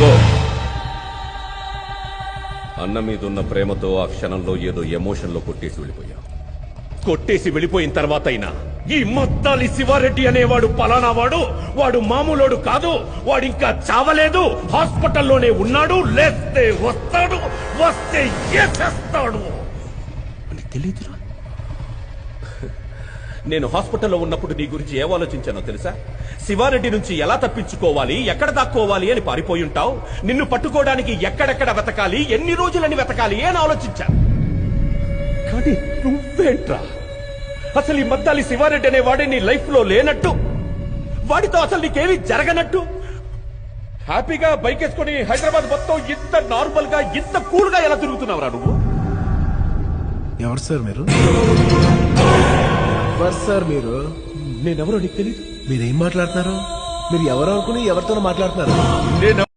ఆగో. అన్న మీదున్న ప్రేమతో ఆ క్షణంలో ఏదో ఎమోషన్లో కొట్టేసి వెళ్ళిపోయావు కొట్టేసి వెళ్ళిపోయిన తర్వాత అయినా ఈ మత్తాలి శివారెడ్డి అనేవాడు పలానా వాడు వాడు మామూలోడు కాదు వాడు ఇంకా చావలేదు హాస్పిటల్లోనే ఉన్నాడు లేస్తే వస్తాడు వస్తే ఏసేస్తాడు. అని తెలియదురా నేను హాస్పిటల్లో ఉన్నప్పుడు నీ గురించి ఏం ఆలోచించానో తెలుసా? శివారెడ్డి నుంచి ఎలా తప్పించుకోవాలి ఎక్కడ దాక్కోవాలి అని పారిపోయి ఉంటావు? నిన్ను పట్టుకోవడానికి ఎక్కడెక్కడ వెతకాలి ఎన్ని రోజులని వెతకాలి అని ఆలోచించాను. కానీ నువ్వేంట్రా? అసలు ఈ మద్దాలి శివారెడ్డి అనే వాడే నీ లైఫ్లో లేనట్టు? వాడితో అసలు నీకేమీ జరగనట్టు? హ్యాపీగా బైక్ వేసుకొని హైదరాబాద్ మొత్తం ఇంత నార్మల్గా ఇంత కూల్గా ఎలా తిరుగుతున్నావురా నువ్వు? ఎవరు సార్ మీరు? ఎవరు సార్ మీరు? నేనెవరో నీకు తెలియదు మీరేం మాట్లాడుతున్నారు? మీరు ఎవరు అనుకుని ఎవరితోనో మాట్లాడుతున్నారు?